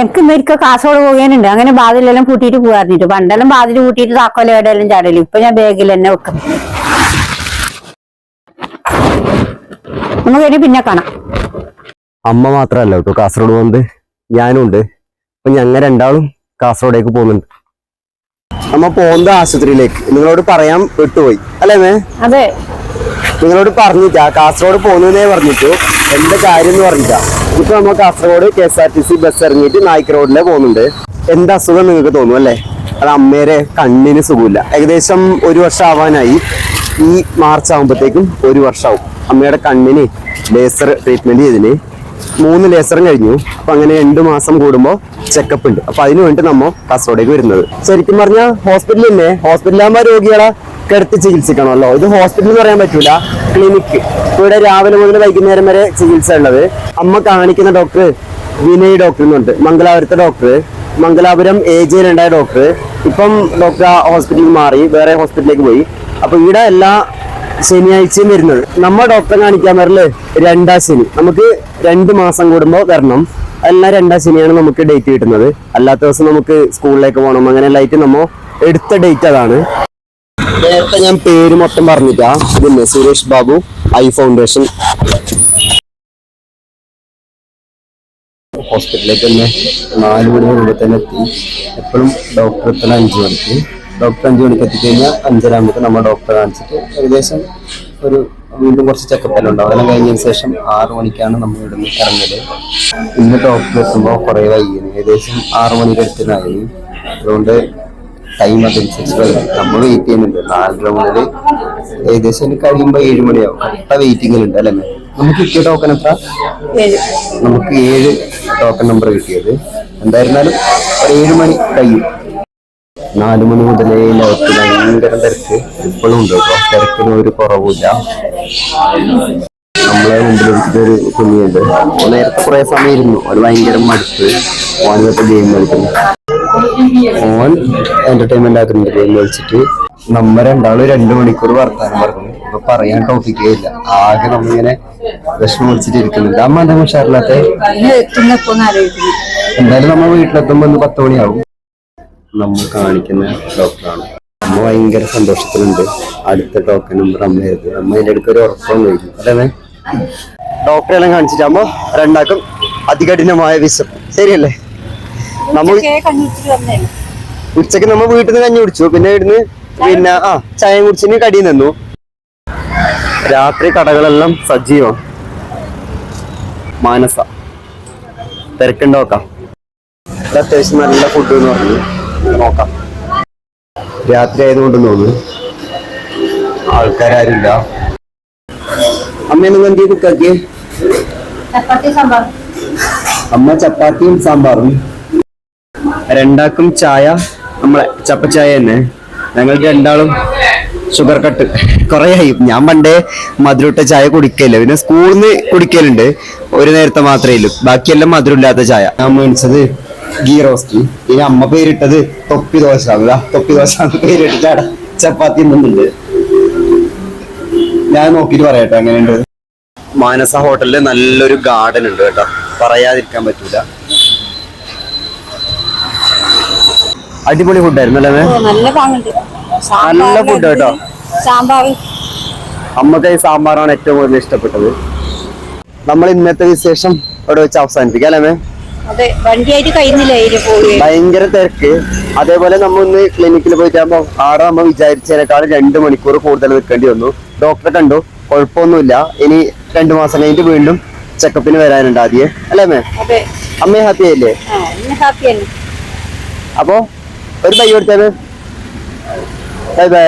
എനിക്ക് ഇന്നൊരിക്കൽ കാസർഗോഡ് പോകാനുണ്ട്. അങ്ങനെ ബാതിലെല്ലാം കൂട്ടിയിട്ട് പോകാറുണ്ട് പണ്ടെല്ലാം ബാതിൽ കൂട്ടിയിട്ട് താക്കോല എവിടെയെല്ലാം ചാടലും. ഇപ്പൊ ഞാൻ ബാഗിൽ തന്നെ വെക്കും. നമുക്ക് ഇനി പിന്നെ കാണാം. അമ്മ മാത്രല്ല കേട്ടോ കാസർഗോഡ് പോകുന്നത് ഞാനും ഉണ്ട്. അപ്പൊ ഞങ്ങൾ രണ്ടാളും കാസർഗോഡേക്ക് പോകുന്നുണ്ട്. അമ്മ പോകുന്നത് ആശുപത്രിയിലേക്ക്. നിങ്ങളോട് പറയാൻ വിട്ടുപോയി. അല്ലേ മേ അതെ. നിങ്ങളോട് പറഞ്ഞിട്ടാ കാസർഗോഡ് പോകുന്നതേ പറഞ്ഞിട്ടു. എന്റെ കാര്യം എന്ന് പറഞ്ഞിട്ടാ ഇപ്പൊ നമ്മൾ Kasaragod K S R T C bus ഇറങ്ങിയിട്ട് നായിക്ക് റോഡിലെ പോകുന്നുണ്ട്. എന്താ അസുഖം നിങ്ങൾക്ക് തോന്നും അല്ലേ? അത് അമ്മേരെ കണ്ണിന് സുഖമില്ല. ഏകദേശം ഒരു വർഷം ആവാനായി. ഈ മാർച്ച് ആകുമ്പോഴത്തേക്കും ഒരു വർഷമാവും അമ്മയുടെ കണ്ണിന് ലേസർ ട്രീറ്റ്മെന്റ് ചെയ്തിന് മൂന്ന് ലേസറും കഴിഞ്ഞു. അപ്പൊ അങ്ങനെ രണ്ടു മാസം കൂടുമ്പോൾ ചെക്കപ്പ് ഉണ്ട്. അപ്പൊ അതിനു വേണ്ടി നമ്മൾ കാസർഗോഡേക്ക് വരുന്നത്. ശരിക്കും പറഞ്ഞാൽ ഹോസ്പിറ്റലിൽ തന്നെ ഹോസ്പിറ്റലാകുമ്പോൾ രോഗികളെ. കിടത്തി ചികിത്സിക്കണമല്ലോ. ഇത് ഹോസ്പിറ്റൽ എന്ന് പറയാൻ പറ്റൂല. ക്ലിനിക്ക് ഇവിടെ രാവിലെ മുതൽ വൈകുന്നേരം വരെ ചികിത്സ ഉള്ളത്. അമ്മ കാണിക്കുന്ന ഡോക്ടർ വിനയ് ഡോക്ടർ എന്നുണ്ട് മംഗലാപുരത്തെ ഡോക്ടർ മംഗലാപുരം എ ജെയിലുണ്ടായ ഡോക്ടർ ഇപ്പം ഡോക്ടർ ഹോസ്പിറ്റലിൽ മാറി വേറെ ഹോസ്പിറ്റലിലേക്ക് പോയി. അപ്പൊ ഇവിടെ എല്ലാ ശനിയാഴ്ചയും വരുന്നത്. നമ്മ ഡോക്ടറെ കാണിക്കാൻ വരൽ രണ്ടാം ശനി. നമുക്ക് രണ്ട് മാസം കൂടുമ്പോൾ വരണം. എല്ലാം രണ്ടാം ശനിയാണ് നമുക്ക് ഡേറ്റ് കിട്ടുന്നത്. അല്ലാത്ത ദിവസം നമുക്ക് സ്കൂളിലേക്ക് പോകണം. അങ്ങനെ ആയിട്ട് നമ്മ എടുത്ത ഡേറ്റ് അതാണ്. നേരത്തെ ഞാൻ പേര് മൊത്തം പറഞ്ഞിട്ടാ. Suresh Babu eye foundation. ഹോസ്പിറ്റലിലേക്ക് തന്നെ നാല് മണി മുമ്പ് തന്നെ എത്തി. എപ്പോഴും ഡോക്ടർ എത്തണം അഞ്ച് മണിക്ക്. ഡോക്ടർ അഞ്ച് മണിക്ക് എത്തിക്കഴിഞ്ഞാൽ അഞ്ചരാകുമ്പോൾ നമ്മൾ ഡോക്ടറെ കാണിച്ചിട്ട് ഏകദേശം ഒരു വീണ്ടും കുറച്ച് ചെക്കപ്പ് എല്ലാം ഉണ്ടാവും. അതെല്ലാം കഴിഞ്ഞതിന് ശേഷം ആറ് മണിക്കാണ് നമ്മൾ ഇവിടെ നിന്ന് ഇറങ്ങൽ. ഇന്ന് ഡോക്ടർ എത്തുമ്പോൾ കുറേ വൈകിയത് ഏകദേശം ആറ് മണിയുടെ അടുത്തിനായി അതുകൊണ്ട് ടൈം അതനുസരിച്ച് നമ്മൾ വെയിറ്റ് ചെയ്യുന്നുണ്ട്. നാലര മുതൽ ഏകദേശം കഴിയുമ്പോൾ ഏഴ് മണിയാവും. കറക്റ്റ് വെയിറ്റിംഗിലുണ്ട് അല്ലേ അല്ലെ നമുക്ക് കിട്ടിയ ടോക്കൺ എത്ര? നമുക്ക് ഏഴ് ടോക്കൺ നമ്പർ കിട്ടിയത്. എന്തായിരുന്നാലും ഒരു ഏഴ് മണി കഴിയും. നാല് മണി മുതലേ ലോകത്ത് ഭയങ്കര തിരക്ക്. ഇപ്പോഴും ഉണ്ട് കേട്ടോ. തിരക്കിന് ഒരു കുറവുമില്ല. നമ്മളെ മുമ്പിൽ ഒരു കുഞ്ഞുണ്ട്. ഓൻ നേരത്തെ കുറെ സമയം ഇരുന്നു. അത് ഭയങ്കര മടുത്ത് ഓനിപ്പോ ഗെയിം കളിക്കുന്നു. ഓൻ എന്റർടൈൻമെന്റ് ആക്കുന്നുണ്ട് ഗെയിം കളിച്ചിട്ട് നമ്മ രണ്ടാളും രണ്ടു മണിക്കൂർ വർത്താനം പറഞ്ഞു. ഇപ്പൊ പറയാൻ ടോപ്പിക്കേ ഇല്ല. ആകെ നമ്മിങ്ങനെ വിഷമം വിളിച്ചിട്ട് ഇരിക്കുന്നുണ്ട് അമ്മ എന്താ ഉഷാറില്ലാത്ത? എന്തായാലും നമ്മൾ വീട്ടിലെത്തുമ്പോ ഒന്ന് പത്ത് മണിയാവും. നമ്മൾ കാണിക്കുന്ന ഡോക്ടറാണ്. അമ്മ ഭയങ്കര സന്തോഷത്തിലുണ്ട്. അടുത്ത ടോക്കൺ നമ്പർ അമ്മ എഴുതി അമ്മ അതിന്റെ അടുക്ക ഒരു ഉറപ്പം കഴിഞ്ഞു അല്ലേ ഡോക്ടറെ എല്ലാം കാണിച്ചിട്ട് അമ്മ രണ്ടാക്കും അതികഠിനമായ വിശപ്പ്. ശരിയല്ലേ? നമ്മൾ ഉച്ചയ്ക്ക് നമ്മ വീട്ടിൽ നിന്ന് കഞ്ഞി കുടിച്ചു. പിന്നെ ഇവിടുന്ന് പിന്നെ ആ ചായ കുടിച്ചിന് കടി നിന്നു. രാത്രി കടകളെല്ലാം സജീവം. മാനസ. തിരക്കുണ്ടോക്കാം അത്യാവശ്യം നല്ല ഫുഡ് എന്ന് പറഞ്ഞു. നോക്കാം. രാത്രി ആയതുകൊണ്ട് തോന്നുന്നു. ആൾക്കാരില്ല അമ്മയെന്ന് എന്ത് ചെയ്ത് അമ്മ ചപ്പാത്തിയും സാമ്പാറും. രണ്ടാക്കും ചായ നമ്മളെ ചപ്പച്ചായ തന്നെ. ഞങ്ങൾക്ക് രണ്ടാളും ഷുഗർ കട്ട് കുറെ ആയി ഞാൻ പണ്ടേ മധുരട്ട ചായ കുടിക്കലില്ല. പിന്നെ സ്കൂളിൽ നിന്ന് കുടിക്കലുണ്ട്. ഒരു നേരത്തെ മാത്രമേ ഉള്ളൂ. ബാക്കിയെല്ലാം മധുരമില്ലാത്ത ചായ. ഞാൻ മേടിച്ചത് ഗീ റോസ്റ്റ് ഇനി അമ്മ പേരിട്ടത് തൊപ്പി ദോശ. തൊപ്പി ദോശ എന്ന് പേരിട്ടിട്ട് ചപ്പാത്തി തിന്നുന്നുണ്ട്. ഞാൻ നോക്കിയിട്ട് പറയട്ടെ എങ്ങനെയുണ്ട്. മാനസ ഹോട്ടലിൽ നല്ലൊരു ഗാർഡൻ ഉണ്ട് കേട്ടോ. പറയാതിരിക്കാൻ പറ്റൂല. അടിപൊളി ഫുഡായിരുന്നു അല്ലേ നല്ല നല്ല ഫുഡ് കേട്ടോ. സാമ്പാർ അമ്മയ്ക്ക് ഈ സാമ്പാറാണ് ഏറ്റവും കൂടുതൽ ഇഷ്ടപ്പെട്ടത്. നമ്മൾ ഇന്നത്തെ വിശേഷം അവിടെ വെച്ച് അവസാനിപ്പിക്കാം അല്ലേ ഭയങ്കര തിരക്ക്. അതേപോലെ നമ്മ ഇന്ന് ക്ലിനിക്കിൽ പോയിട്ടാകുമ്പോ ആടെ നമ്മൾ വിചാരിച്ചതിനേക്കാൾ രണ്ട് മണിക്കൂർ കൂടുതൽ നിൽക്കേണ്ടി വന്നു. ഡോക്ടറെ കണ്ടു കുഴപ്പമൊന്നുമില്ല. ഇനി രണ്ടു മാസം കഴിഞ്ഞിട്ട് വീണ്ടും ചെക്കപ്പിന് വരാനുണ്ട് ആദ്യം. അല്ലേ മേ? അമ്മേ അമ്മ ഹാപ്പി അല്ലേ അപ്പോ ഒരു ബൈ കൊടുത്തത്. Bye bye.